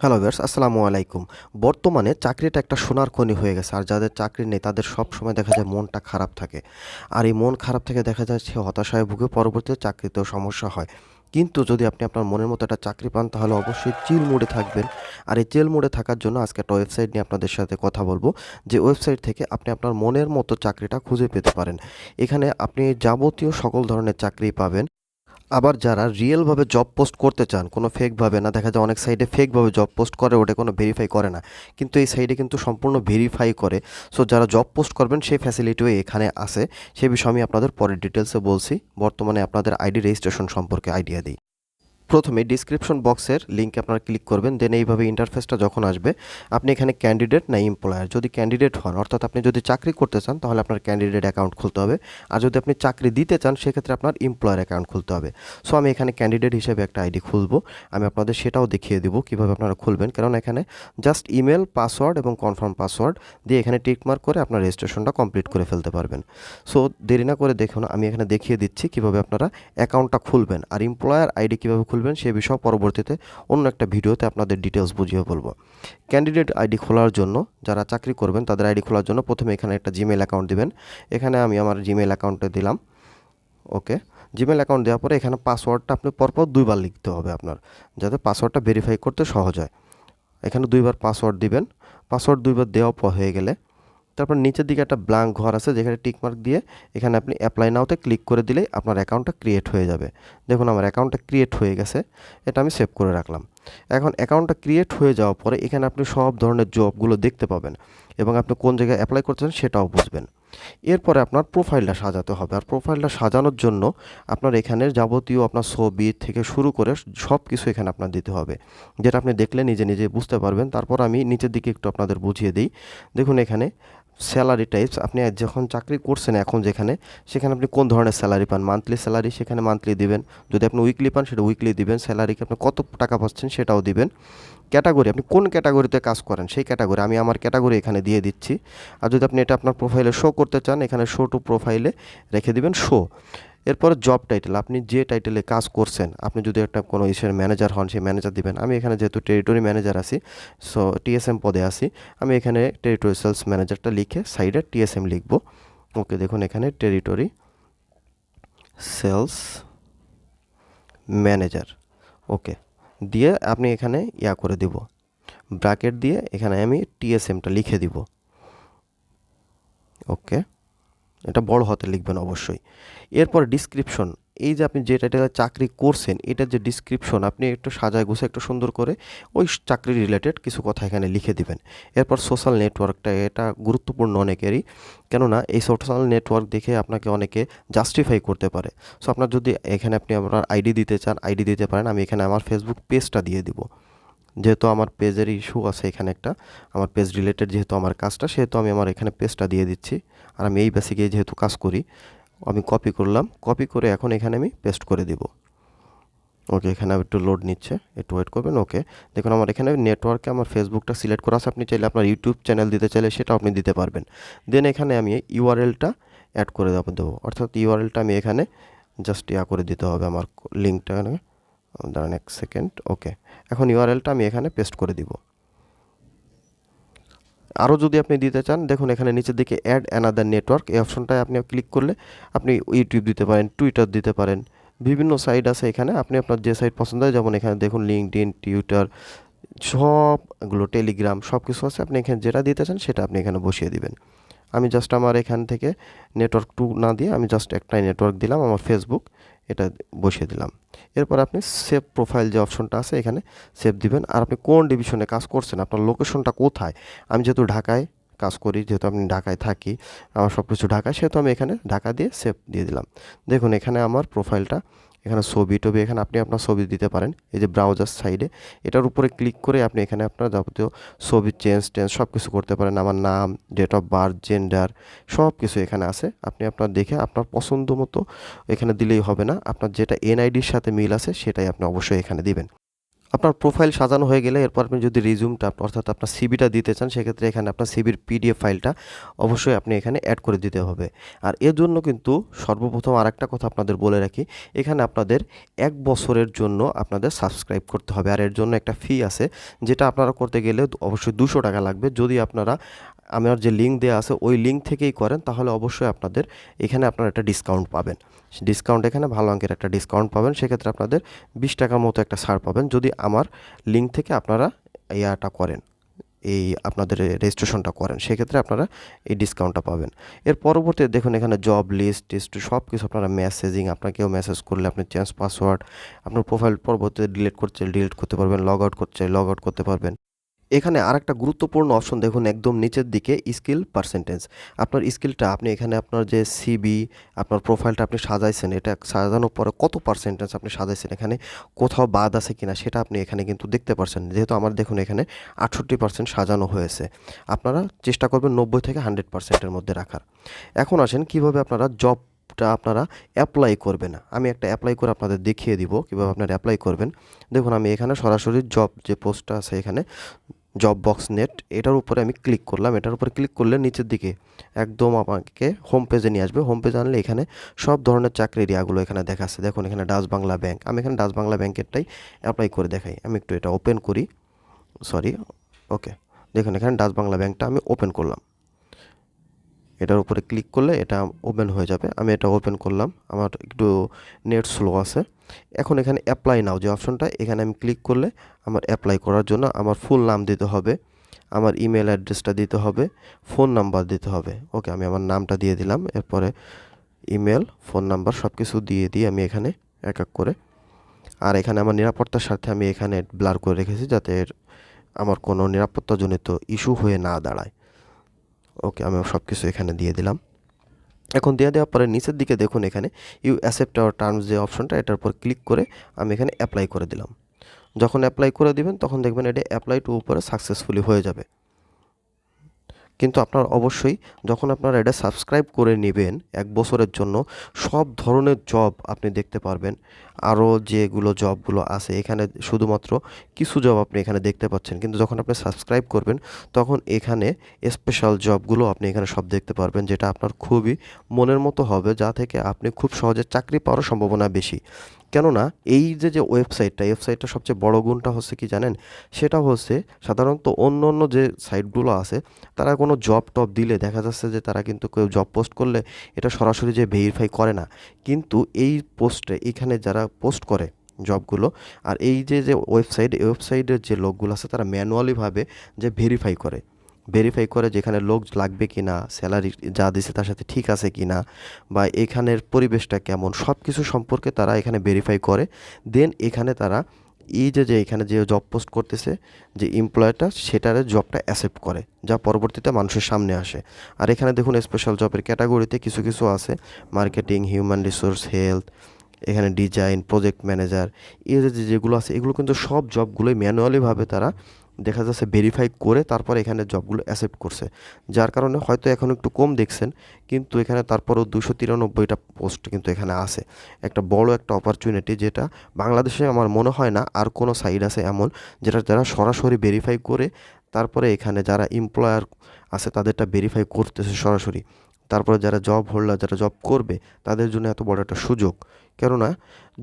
Hello viewers আসসালামু আলাইকুম। বর্তমানে চাকরিটা একটা সোনার খনি হয়ে গেছে, আর যাদের চাকরি নেই তাদের সব সময় দেখা যায় মনটা খারাপ থাকে। আর এই মন খারাপ থেকে দেখা যায় সে হতাশায় ভুগে, পরবর্তীতে চাকরিতেও সমস্যা হয়। কিন্তু যদি আপনি আপনার মনের মতো একটা চাকরি পান, তাহলে অবশ্যই চিল মোডে থাকবেন। আর এই চিল মোডে থাকার জন্য আজকে একটা ওয়েবসাইট নিয়ে আপনাদের সাথে কথা বলব, যে ওয়েবসাইট থেকে আপনি আপনার মনের মতো চাকরিটা খুঁজে পেতে পারেন। এখানে আপনি যাবতীয় সকল ধরনের চাকরি পাবেন। আবার যারা রিয়েলভাবে জব পোস্ট করতে চান, কোনো ফেকভাবে না, দেখা যায় অনেক সাইডে ফেকভাবে জব পোস্ট করে, ওটা কোনো ভেরিফাই করে না। কিন্তু এই সাইডে কিন্তু সম্পূর্ণ ভেরিফাই করে। সো যারা জব পোস্ট করবেন, সেই ফ্যাসিলিটিও এখানে আছে। সে বিষয়ে আমি আপনাদের পরের ডিটেলসে বলছি। বর্তমানে আপনাদের আইডি রেজিস্ট্রেশন সম্পর্কে আইডিয়া দিই। প্রথমে ডিসক্রিপশন বক্সের লিঙ্কে আপনারা ক্লিক করবেন দেন এইভাবে ইন্টারফেসটা যখন আসবে, আপনি এখানে ক্যান্ডিডেট না এমপ্লয়ার যদি ক্যান্ডিডেট হন, অর্থাৎ আপনি যদি চাকরি করতে চান, তাহলে আপনার ক্যান্ডিডেট অ্যাকাউন্ট খুলতে হবে। আর যদি আপনি চাকরি দিতে চান, সেক্ষেত্রে আপনার এমপ্লয়ার অ্যাকাউন্ট খুলতে হবে। সো আমি এখানে ক্যান্ডিডেট হিসেবে একটা আইডি খুলবো। আমি আপনাদের সেটাও দেখিয়ে দিব কীভাবে আপনারা খুলবেন। কারণ এখানে জাস্ট ইমেল পাসওয়ার্ড এবং কনফার্ম পাসওয়ার্ড দিয়ে এখানে টিকমার্ক করে আপনার রেজিস্ট্রেশনটা কমপ্লিট করে ফেলতে পারবেন। সো দেরি না করে দেখুন, আমি এখানে দেখিয়ে দিচ্ছি কীভাবে আপনারা অ্যাকাউন্টটা খুলবেন। আর এমপ্লয়ার আইডি কীভাবে খুলবেন সে বিষয়ে পরবর্তীতে অন্য একটা ভিডিওতে আপনাদের ডিটেলস বুঝিয়ে বলব। ক্যান্ডিডেট আইডি খোলার জন্য যারা চাকরি করবেন, তাদের আইডি খোলার জন্য প্রথমে এখানে একটা জিমেল অ্যাকাউন্ট দিবেন। এখানে আমি আমার জিমেল অ্যাকাউন্টে দিলাম। ওকে? জিমেল অ্যাকাউন্ট দেওয়ার পরে এখানে পাসওয়ার্ডটা আপনি পরপর দুইবার লিখতে হবে আপনার, যাতে পাসওয়ার্ডটা ভেরিফাই করতে সহজ হয়। এখানে দুইবার পাসওয়ার্ড দিবেন। পাসওয়ার্ড দুইবার দেওয়া হয়ে গেলে তারপর নিচের দিকে একটা ব্ল্যাঙ্ক ঘর আছে, যেখানে টিকমার্ক দিয়ে এখানে আপনি অ্যাপ্লাই নাওতে ক্লিক করে দিলেই আপনার অ্যাকাউন্টটা ক্রিয়েট হয়ে যাবে। দেখুন, আমার অ্যাকাউন্টটা ক্রিয়েট হয়ে গেছে, এটা আমি সেভ করে রাখলাম। এখন অ্যাকাউন্টটা ক্রিয়েট হয়ে যাওয়ার পরে এখানে আপনি সব ধরনের জবগুলো দেখতে পাবেন এবং আপনি কোন জায়গায় অ্যাপ্লাই করছেন সেটাও বুঝবেন। এরপরে আপনার প্রোফাইলটা সাজাতে হবে। আর প্রোফাইলটা সাজানোর জন্য আপনার এখানে যাবতীয় আপনার ছবি থেকে শুরু করে সব কিছু এখানে আপনার দিতে হবে। যেটা আপনি দেখলে নিজে নিজে বুঝতে পারবেন। তারপর আমি নিচের দিকে একটু আপনাদের বুঝিয়ে দিই। দেখুন এখানে স্যালারি টাইপস আপনি যখন চাকরি করছেন এখন যেখানে, সেখানে আপনি কোন ধরনের স্যালারি পান? মান্থলি স্যালারি সেখানে মান্থলি দিবেন। যদি আপনি উইকলি পান, সেটা উইকলি দিবেন। স্যালারিকে আপনি কত টাকা পাচ্ছেন সেটাও দিবেন। ক্যাটাগরি, আপনি কোন ক্যাটাগরিতে কাজ করেন সেই ক্যাটাগরি আমি আমার ক্যাটাগরি এখানে দিয়ে দিচ্ছি। আর যদি আপনি এটা আপনার প্রোফাইলে শো করতে চান, এখানে শো টু প্রোফাইলে রেখে দিবেন শো এরপর জব টাইটেল আপনি যে টাইটেলে কাজ করছেন, আপনি যদি একটা কোনো ইসের ম্যানেজার হন, সেই ম্যানেজার দিবেন। আমি এখানে যেহেতু টেরিটরি ম্যানেজার আছি সো টিএসএম পদে আছি, আমি এখানে টেরিটরি সেলস ম্যানেজারটা লিখে সাইডে টিএসএম লিখব। ওকে, দেখুন এখানে টেরিটরি সেলস ম্যানেজার ওকে দিয়ে আপনি এখানে ইয়া করে দিব। ব্র্যাকেট দিয়ে এখানে আমি টিএসএমটা লিখে দিব। ওকে? এটা বড় হতে লিখবেন অবশ্যই। এরপর ডিসক্রিপশন এই যে আপনি যে টাইটেলে চাকরি করছেন, এটার যে ডিসক্রিপশন আপনি একটু সাজায় গুছে একটু সুন্দর করে ওই চাকরি রিলেটেড কিছু কথা এখানে লিখে দিবেন। এরপর সোশ্যাল নেটওয়ার্কটা এটা গুরুত্বপূর্ণ অনেকেরই। কেননা এই সোশ্যাল নেটওয়ার্ক দেখে আপনাকে অনেকে জাস্টিফাই করতে পারে। সো আপনার যদি এখানে আপনি আপনার আইডি দিতে চান আইডি দিতে পারেন, আমি এখানে আমার ফেসবুক পেজটা দিয়ে দিব। যেহেতু আমার পেজের ইস্যু আছে এখানে একটা, আমার পেজ রিলেটেড যেহেতু আমার কাজটা, সেহেতু আমি আমার এখানে পেজটা দিয়ে দিচ্ছি। আর আমি এই বেসিকে যেহেতু কাজ করি আমি কপি করলাম। কপি করে এখন এখানে আমি পেস্ট করে দিব। ওকে, এখানে একটু লোড নিচ্ছে। একটু ওয়েট করবেন, ওকে। দেখুন, আমার এখানে নেটওয়ার্কে আমার ফেসবুকটা সিলেক্ট করা আছে। আপনি চাইলে আপনার ইউটিউব চ্যানেল দিতে চাইলে সেটা আপনি দিতে পারবেন। দেন এখানে আমি ইউআরএলটা অ্যাড করে দেবো দেবো। অর্থাৎ ইউআরএলটা আমি এখানে জাস্ট ইয়া করে দিতে হবে আমার লিঙ্কটা দাঁড়ান এক সেকেন্ড ওকে। এখন ইউআরএলটা আমি এখানে পেস্ট করে দিব। আরও যদি আপনি দিতে চান, দেখুন এখানে নিচের দিকে অ্যাড অ্যানাদার নেটওয়ার্ক এই অপশনটায় আপনি ক্লিক করলে আপনি ইউটিউব দিতে পারেন টুইটার দিতে পারেন। বিভিন্ন সাইট আছে এখানে, আপনি আপনার যে সাইট পছন্দ হয়, যেমন এখানে দেখুন লিঙ্কড টুইটার সবগুলো টেলিগ্রাম সব কিছু আছে। আপনি এখানে যেটা দিতে চান, সেটা আপনি এখানে বসিয়ে দিবেন। আমি জাস্ট আমার এখান থেকে নেটওয়ার্ক টু না দিয়ে আমি জাস্ট একটাই নেটওয়ার্ক দিলাম, আমার ফেসবুক এটা বসিয়ে দিলাম। এরপর আপনি সেভ প্রোফাইল যে অপশনটা আছে এখানে সেভ দিবেন। আর আপনি কোন ডিভিশনে কাজ করছেন, আপনার লোকেশনটা কোথায়? আমি যেহেতু ঢাকায় কাজ করি, যেহেতু আমি ঢাকায় থাকি, আমার সব কিছু ঢাকায়, সেহেতু আমি এখানে ঢাকা দিয়ে সেভ দিয়ে দিলাম। দেখুন, এখানে আমার প্রোফাইলটা এখানে ছবি টবি, এখানে আপনি আপনার ছবি দিতে পারেন, এই যে ব্রাউজার সাইডে এটার উপরে ক্লিক করে আপনি এখানে আপনার যাবতীয় ছবি চেঞ্জ টেঞ্জ সব কিছু করতে পারেন। আমার নাম ডেট অফ বার্থ জেন্ডার সব কিছু এখানে আছে। আপনি আপনার দেখে আপনার পছন্দ মতো এখানে দিলেই হবে না। আপনার যেটা এনআইডির সাথে মিল আছে, সেটাই আপনি অবশ্যই এখানে দিবেন। আপনার প্রোফাইল সাজানো হয়ে গেলে এরপর আপনি যদি রিজিউমটা অর্থাৎ আপনার সিবিটা দিতে চান, সেক্ষেত্রে এখানে আপনার সিবির পিডিএফ ফাইলটা অবশ্যই আপনি এখানে অ্যাড করে দিতে হবে। আর এর জন্য কিন্তু সর্বপ্রথম আর একটা কথা আপনাদের বলে রাখি, এখানে আপনাদের এক বছরের জন্য আপনাদের সাবস্ক্রাইব করতে হবে। আর এর জন্য একটা ফি আছে, যেটা আপনারা করতে গেলে অবশ্যই দুশো টাকা লাগবে। যদি আপনারা আমার যে লিঙ্ক দেওয়া আছে, ওই লিঙ্ক থেকেই করেন, তাহলে অবশ্যই আপনাদের এখানে আপনারা একটা ডিসকাউন্ট পাবেন। ডিসকাউন্ট এখানে ভালো অঙ্কের একটা ডিসকাউন্ট পাবেন, সেক্ষেত্রে আপনাদের বিশ টাকার মতো একটা ছাড় পাবেন, যদি আমার লিঙ্ক থেকে আপনারা ইয়াটা করেন, এই আপনাদের রেজিস্ট্রেশনটা করেন, সেক্ষেত্রে আপনারা এই ডিসকাউন্টটা পাবেন। এর পরবর্তীতে দেখুন, এখানে জব লিস্ট টিস্ট সব কিছু আপনারা মেসেজিং আপনাকেও মেসেজ করলে আপনি চেঞ্জ পাসওয়ার্ড আপনার প্রোফাইল পরবর্তীতে ডিলিট করতে ডিলিট করতে পারবেন লগ আউট করতে লগ আউট করতে পারবেন। এখানে আর একটা গুরুত্বপূর্ণ অপশন দেখুন, একদম নিচের দিকে স্কিল পার্সেন্টেজ আপনার স্কিলটা আপনি এখানে আপনার যে সিবি আপনার প্রোফাইলটা আপনি সাজাইছেন, এটা সাজানোর পরে কত পার্সেন্টেজ আপনি সাজাইছেন এখানে, কোথাও বাদ আছে কিনা সেটা আপনি এখানে কিন্তু দেখতে পারছেন। যেহেতু আমার দেখুন এখানে আটষট্টি পার্সেন্ট সাজানো হয়েছে। আপনারা চেষ্টা করবেন নব্বই থেকে হান্ড্রেড পার্সেন্টের মধ্যে রাখার। এখন আসেন, কীভাবে আপনারা জব আপনারা অ্যাপ্লাই করবেন? আমি একটা অ্যাপ্লাই করে আপনাদের দেখিয়ে দিব, কীভাবে আপনারা অ্যাপ্লাই করবেন। দেখুন, আমি এখানে সরাসরি জব যে পোস্টটা আছে এখানে জব বক্স নেট এটার উপরে আমি ক্লিক করলাম। এটার উপরে ক্লিক করলে নিচের দিকে একদম আমাকে হোম পেজে নিয়ে আসবে। হোম পেজ আনলে এখানে সব ধরনের চাকরি এরিয়াগুলো এখানে দেখাচ্ছে দেখুন, এখানে ডাচ বাংলা ব্যাংক আমি এখানে ডাচ বাংলা ব্যাংকেরটাই অ্যাপ্লাই করে দেখাই। আমি একটু এটা ওপেন করি। সরি ওকে দেখুন, এখানে ডাচ বাংলা ব্যাংকটা আমি ওপেন করলাম। এটার উপরে ক্লিক করলে এটা ওপেন হয়ে যাবে। আমি এটা ওপেন করলাম, আমার একটু নেট স্লো আছে। এখন এখানে অ্যাপ্লাই নাও যে অপশনটা এখানে আমি ক্লিক করলে আমার অ্যাপ্লাই করার জন্য আমার ফুল নাম দিতে হবে, আমার ইমেল অ্যাড্রেসটা দিতে হবে ফোন নাম্বার দিতে হবে। ওকে আমি আমার নামটা দিয়ে দিলাম, এরপরে ইমেল ফোন নাম্বার সব কিছু দিয়ে দিই আমি এখানে এক এক করে, আর এখানে আমার নিরাপত্তার সাথে আমি এখানে ব্লার করে রেখেছি যাতে আমার কোনো নিরাপত্তাজনিত ইস্যু হয়ে না দাঁড়ায়। ওকে, আমি সব কিছু এখানে দিয়ে দিলাম। এখন দিয়ে দেওয়ার পরে নিচের দিকে দেখুন এখানে ইউ অ্যাসেপ্ট আওয়ার টার্মস যে অপশানটা, এটার উপর ক্লিক করে আমি এখানে অ্যাপ্লাই করে দিলাম। যখন অ্যাপ্লাই করে দিবেন, তখন দেখবেন এটা অ্যাপ্লাই টু উপরে সাকসেসফুলি হয়ে যাবে। কিন্তু আপনার অবশ্যই যখন আপনারা এটা সাবস্ক্রাইব করে নেবেন এক বছরের জন্য, সব ধরনের জব আপনি দেখতে পারবেন। আরও যেগুলো জবগুলো আছে, এখানে শুধুমাত্র কিছু জব আপনি এখানে দেখতে পাচ্ছেন। কিন্তু যখন আপনি সাবস্ক্রাইব করবেন, তখন এখানে স্পেশাল জবগুলো আপনি এখানে সব দেখতে পারবেন, যেটা আপনার খুবই মনের মতো হবে, যা থেকে আপনি খুব সহজে চাকরি পাওয়ার সম্ভাবনা বেশি। কেননা এই যে যে ওয়েবসাইটটা ওয়েবসাইটটা সবচেয়ে বড় গুণটা হচ্ছে কি জানেন? সেটা হচ্ছে সাধারণত অন্য অন্য যে সাইটগুলো আছে, তারা কোনো জব টব দিলে দেখা যাচ্ছে যে তারা কিন্তু কেউ জব পোস্ট করলে এটা সরাসরি যে ভেরিফাই করে না। কিন্তু এই পোস্টে, এখানে যারা পোস্ট করে জবগুলো, আর এই যে যে ওয়েবসাইট ওয়েবসাইটের যে লোকগুলো আছে, তারা ম্যানুয়ালিভাবে যে ভেরিফাই করে। ভেরিফাই করে যেখানে লোক লাগবে কি না স্যালারি যা দিছে তার সাথে ঠিক আছে কি না বা এখানের পরিবেশটা কেমন সব কিছু সম্পর্কে তারা এখানে ভেরিফাই করে। দেন এখানে তারা এই যে যে এখানে যে জব পোস্ট করতেছে, যে এমপ্লয়টা সেটারে জবটা অ্যাসেপ্ট করে, যা পরবর্তীতে মানুষের সামনে আসে। আর এখানে দেখুন স্পেশাল জবের ক্যাটাগরিতে কিছু কিছু আছে। মার্কেটিং হিউম্যান রিসোর্স হেলথ এখানে ডিজাইন প্রজেক্ট ম্যানেজার এই যে যেগুলো আছে, এগুলো কিন্তু সব জবগুলোই ম্যানুয়ালিভাবে তারা দেখা যাচ্ছে ভেরিফাই করে তারপর এখানে জবগুলো অ্যাসেপ্ট করছে। যার কারণে হয়তো এখন একটু কম দেখছেন, কিন্তু এখানে তারপরও দুশো তিরানব্বইটা পোস্ট কিন্তু এখানে আছে। একটা বড় একটা অপরচুনিটি যেটা বাংলাদেশে আমার মনে হয় না আর কোনো সাইড আছে এমন, যেটা যারা সরাসরি ভেরিফাই করে তারপরে এখানে যারা এমপ্লয়ার আছে তাদেরটা ভেরিফাই করতেছে সরাসরি। তারপরে যারা জব হোল্ডার যারা জব করবে, তাদের জন্য এত বড় একটা সুযোগ। কেননা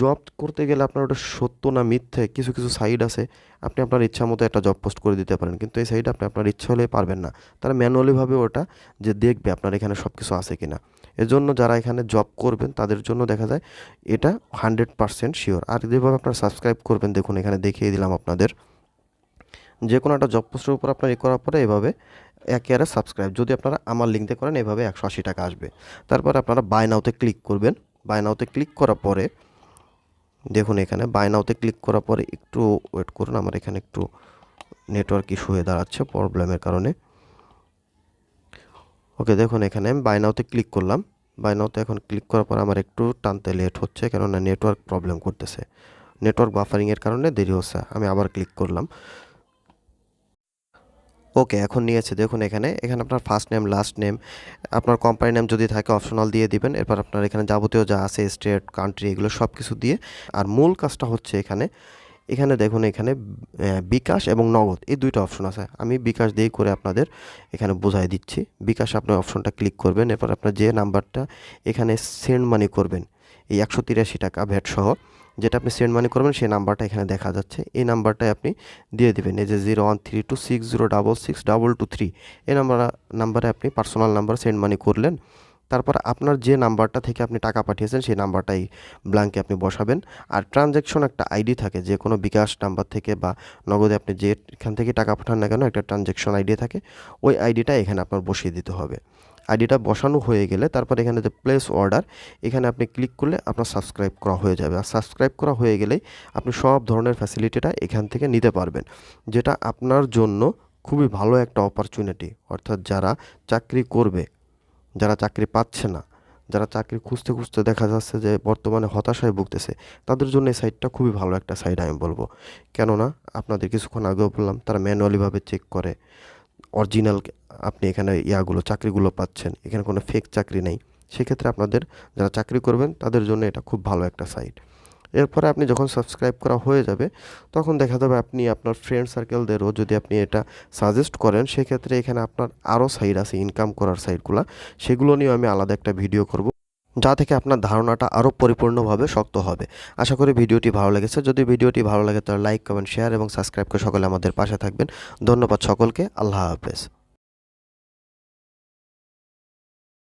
জব করতে গেলে আপনার ওটা সত্য না মিথ্যে কিছু কিছু সাইড আছে, আপনি আপনার ইচ্ছা মতো একটা জব পোস্ট করে দিতে পারেন। কিন্তু এই সাইডে আপনি আপনার ইচ্ছা হলে পারবেন না। তারা ম্যানুয়ালিভাবে ওটা যে দেখবে আপনার এখানে সব কিছু আছে কি না এজন্য যারা এখানে জব করবেন, তাদের জন্য দেখা যায় এটা হান্ড্রেড পারসেন্ট শিওর আর যেভাবে আপনারা সাবস্ক্রাইব করবেন, দেখুন এখানে দেখিয়ে দিলাম আপনাদের। যে কোনো একটা জব পোস্টের উপর আপনার এ করার পরে এভাবে এক সাবস্ক্রাইব যদি আপনারা আমার লিঙ্কতে করেন, এভাবে একশো আশি টাকা আসবে। তারপর আপনারা বাই নাওতে ক্লিক করবেন। বাই নাওতে ক্লিক করার পরে, দেখুন এখানে বাই নাওতে ক্লিক করার পরে একটু ওয়েট করুন, আমার এখানে একটু নেটওয়ার্ক ইস্যু হয়ে দাঁড়াচ্ছে প্রবলেমের কারণে। ওকে দেখুন এখানে আমি বাই নাওতে ক্লিক করলাম। বাই নাওতে এখন ক্লিক করার পর আমার একটু টানতে লেট হচ্ছে, কেননা নেটওয়ার্ক প্রবলেম করতেছে। নেটওয়ার্ক বাফারিংয়ের কারণে দেরি হচ্ছে, আমি আবার ক্লিক করলাম। ওকে, এখন নিয়েছে। দেখুন এখানে এখানে আপনার ফার্স্ট নেম লাস্ট নেম আপনার কোম্পানি নেম যদি থাকে অপশনাল দিয়ে দিবেন। এরপর আপনার এখানে যাবতীয় যা আছে স্টেট কান্ট্রি এগুলো সব কিছু দিয়ে। আর মূল কাজটা হচ্ছে এখানে এখানে দেখুন এখানে বিকাশ এবং নগদ, এই দুইটা অপশন আছে। আমি বিকাশ দিয়েই করে আপনাদের এখানে বোঝাই দিচ্ছি। বিকাশ আপনার অপশনটা ক্লিক করবেন, এরপর আপনার যে নাম্বারটা এখানে সেন্ড মানি করবেন, এই একশো তিরাশি টাকা ভ্যাট সহ যেটা আপনি সেন্ড মানি করবেন, সেই নাম্বারটা এখানে দেখা যাচ্ছে। এই নাম্বারটাই আপনি দিয়ে দেবেন। এই যে zero one three two six zero double six double two three এই নাম্বার নাম্বারে আপনি পার্সোনাল নাম্বার সেন্ড মানি করলেন। তারপর আপনার যে নাম্বারটা থেকে আপনি টাকা পাঠিয়েছেন, সেই নাম্বারটাই ব্ল্যাঙ্কে আপনি বসাবেন। আর ট্রানজ্যাকশন একটা আইডি থাকে, যে কোনো বিকাশ নাম্বার থেকে বা নগদে আপনি যে এখান থেকে টাকা পাঠান না কেন, একটা ট্রানজ্যাকশন আইডি থাকে। ওই আইডিটা এখানে আপনার বসিয়ে দিতে হবে। আইডিটা বসানো হয়ে গেলে তারপর এখানে যে প্লেস অর্ডার এখানে আপনি ক্লিক করলে আপনার সাবস্ক্রাইব করা হয়ে যাবে। আর সাবস্ক্রাইব করা হয়ে গেলেই আপনি সব ধরনের ফ্যাসিলিটিটা এখান থেকে নিতে পারবেন, যেটা আপনার জন্য খুবই ভালো একটা অপরচুনিটি অর্থাৎ যারা চাকরি করবে, যারা চাকরি পাচ্ছে না, যারা চাকরি খুঁজতে খুঁজতে দেখা যাচ্ছে যে বর্তমানে হতাশায় ভুগতেছে, তাদের জন্য এই সাইটটা খুবই ভালো একটা সাইট আমি বলব। কেননা, আপনাদের কিছুক্ষণ আগেও বললাম, তারা ম্যানুয়ালিভাবে চেক করে। অরিজিনাল আপনি এখানে ইয়াগুলো, চাকরিগুলো পাচ্ছেন, এখানে কোনো ফেক চাকরি নেই, সেক্ষেত্রে আপনাদের যারা চাকরি করবেন, তাদের জন্য এটা খুব ভালো একটা সাইট এরপরে আপনি যখন সাবস্ক্রাইব করা হয়ে যাবে, তখন দেখা যাবে আপনি আপনার ফ্রেন্ড সার্কেলদেরও যদি আপনি এটা সাজেস্ট করেন, সেক্ষেত্রে এখানে আপনার আরও সাইড আছে ইনকাম করার সাইটগুলো সেগুলো নিয়েও আমি আলাদা একটা ভিডিও করব। যা থেকে আপনার ধারণাটা আরও পরিপূর্ণভাবে শক্ত হবে। আশা করি ভিডিওটি ভালো লেগেছে। যদি ভিডিওটি ভালো লাগে তাহলে লাইক, কমেন্ট, শেয়ার এবং সাবস্ক্রাইব করে সকলে আমাদের পাশে থাকবেন। ধন্যবাদ সকলকে। আল্লাহ হাফেজ।